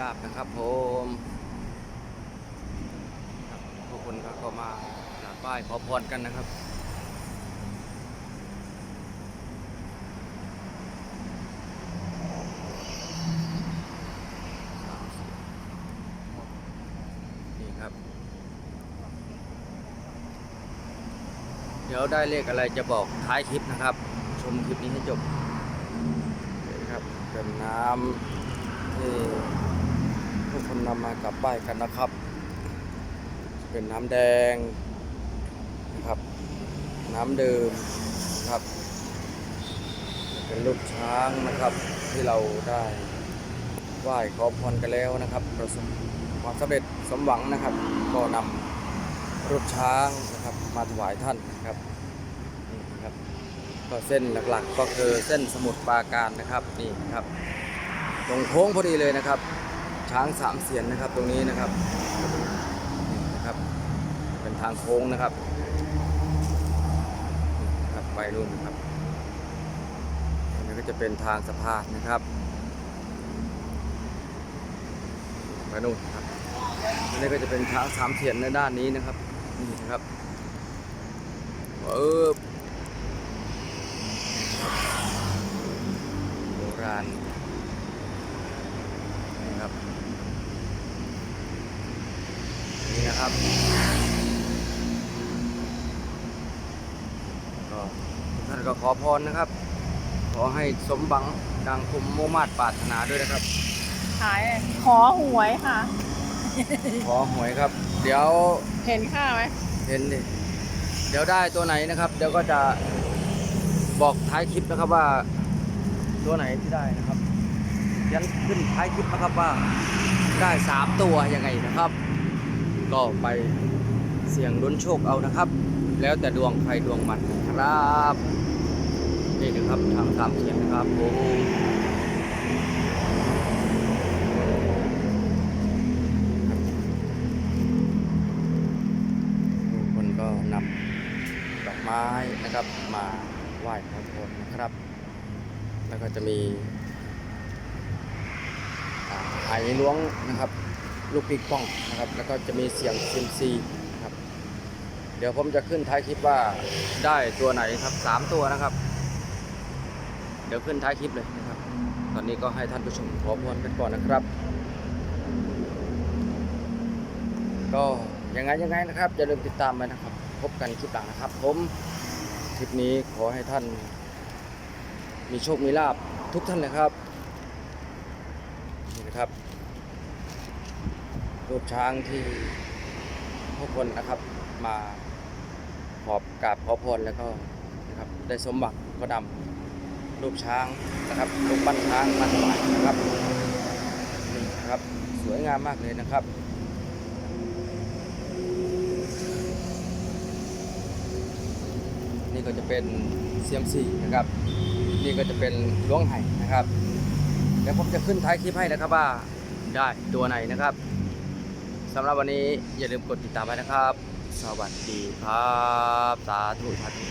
ลาบนะครับผมทุกคนก็เข้ามากราบไหว้ขอพรกันนะครับนี่ครับ เดี๋ยวได้เลขอะไรจะบอกท้ายคลิปนะครับ ชมคลิปนี้ให้จบนี่ครับเป็นน้ำที่ ทุกคนนำมากลับบ้านกันนะครับ เป็นน้ำแดงนะครับ น้ำดื่มนะครับ เป็นลูกช้างนะครับที่เราได้ไหว้ขอพรกันแล้วนะครับ ประสบความสำเร็จสมหวังนะครับ ก็นำรูปช้างนะครับมาถวายท่านนะครับนี่นะครับ ก็เส้นหลักๆก็คือเส้นสมุทรปราการนะครับนี่ครับตรงโค้งพอดีเลยนะครับ ช้างสามเสียนนะครับตรงนี้นะครับนี่นะครับ เป็นทางโค้งนะครับนะครับไปนู่นนะครับอันนี้ก็จะเป็นทางสะพานนะครับไปนู่นครับอันนี้ก็จะเป็นช้างสามเสียนในด้านนี้นะครับนี่นะครับเออโบราณ ครับ นี่นะครับ ก็ท่านก็ขอพรนะครับ ขอให้สมบังดังคุมโมมาตรปรารถนาด้วยนะครับ ขายขอหวยค่ะ ขอหวยครับ เดี๋ยวเห็นค่าไหมเห็นดิเดี๋ยวได้ตัวไหนนะครับ เดี๋ยวก็จะบอกท้ายคลิปนะครับว่า ตัวไหนที่ได้นะครับ ยันขึ้นท้ายคลิปนะครับว่าได้สามตัวยังไงนะครับ ก็ไปเสี่ยงลุ้นโชคเอานะครับ แล้วแต่ดวงใครดวงมันนะครับนี่นะครับทางสามเสียงนะครับโอ้คนก็นำดอกไม้นะครับมาไหว้ขอพรนะครับ แล้วก็จะมี อ่าไหล้วงนะครับ ลูกปิงปองนะครับ แล้วก็จะมีเสียงซิมซีนะครับ เดี๋ยวผมจะขึ้นท้ายคลิปว่าได้ตัวไหนครับสามตัวนะครับ เดี๋ยวขึ้นท้ายคลิปเลยนะครับ ตอนนี้ก็ให้ท่านผู้ชมขอพรกันก่อนนะครับ ก็ยังไงยังไงนะครับอย่าลืมติดตามไปนะครับ พบกันคลิปหลังนะครับ ผมคลิปนี้ขอให้ท่าน มีโชคมีลาบทุกท่านเลยครับ นี่นะครับรูปช้างที่ทุกคนนะครับมาขอบกราบขอพรแล้วก็นะครับได้สมบัติก็นำรูปช้างนะครับรูปปั้นช้างมาถวายนะครับนี่นะครับสวยงามมากเลยนะครับนี่ก็จะเป็นเซียมซีนะครับ นี่ก็จะเป็นล้วงไห่นะครับ ดี๋ยวผมจะขึ้นท้ายคลิปให้นะครับว่าได้ตัวไหนนะครับสำหรับวันนี้อย่าลืมกดติดตามไว้นะครับ สวัสดีครับ สาธุสาธุ